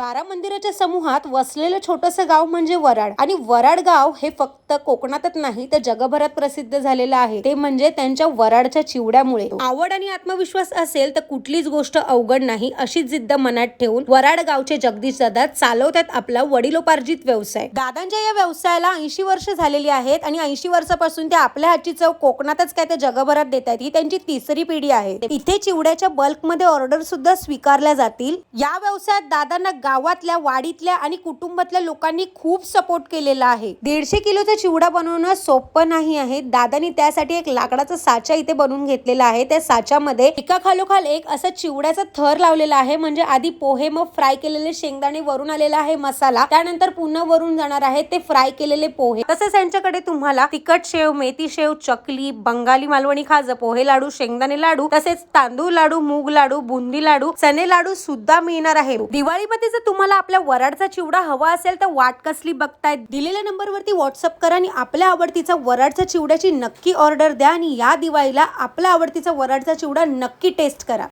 बारा मंदिराच्या समूहात वसलेलं छोटंसं गाव म्हणजे वराड. आणि वराड गाव हे फक्त कोकणातच नाही तर जगभरात प्रसिद्ध झालेलं आहे. ते म्हणजे त्यांच्या वराडच्या चिवड्यामुळे. आवड आणि आत्मविश्वास असेल तर कुठलीच गोष्ट अवघड नाही अशी जिद्द मनात ठेवून वराड गावचे जगदीश दादा चालवतात आपला वडिलोपार्जित व्यवसाय. दादांच्या या व्यवसायाला ऐंशी वर्ष झालेली आहेत आणि ऐंशी वर्षापासून ते आपल्या हातची चव कोकणातच काय तर जगभरात देत आहेत. ही त्यांची तिसरी पिढी आहे. इथे चिवड्याच्या बल्कमध्ये ऑर्डर सुद्धा स्वीकारल्या जातील. या व्यवसायात दादांना गावातल्या वाडीतल्या आणि कुटुंबातल्या लोकांनी खूप सपोर्ट केलेला आहे. दीडशे किलोचा चिवडा बनवणं सोपं नाही आहे. दादांनी त्यासाठी एक लाकडाचा साचा इथे बनवून घेतलेला आहे. त्या साच्यामध्ये एका खालोखाल एक असं चिवड्याचा थर लावलेला आहे. म्हणजे आधी पोहे मग फ्राय केलेले शेंगदाणे वरून आलेला आहे मसाला. त्यानंतर पुन्हा वरून जाणार आहे ते फ्राय केलेले पोहे. तसेच यांच्याकडे तुम्हाला तिखट शेव मेथी शेव चकली बंगाली मालवणी खाज पोहे लाडू शेंगदाणे लाडू तसेच तांदूळ लाडू मूग लाडू बुंदी लाडू चने लाडू सुद्धा मिळणार आहे. दिवाळीमध्ये जर तुम्हाला आपल्या वराडचा चिवडा हवा असेल तर वाट कसली बघताय? दिलेल्या नंबरवरती व्हॉट्सअप करा आणि आपल्या आवडतीचा वराडचा चिवड्याची नक्की ऑर्डर द्या आणि या दिवाळीला आपल्या आवडतीचा वराडचा चिवडा नक्की टेस्ट करा.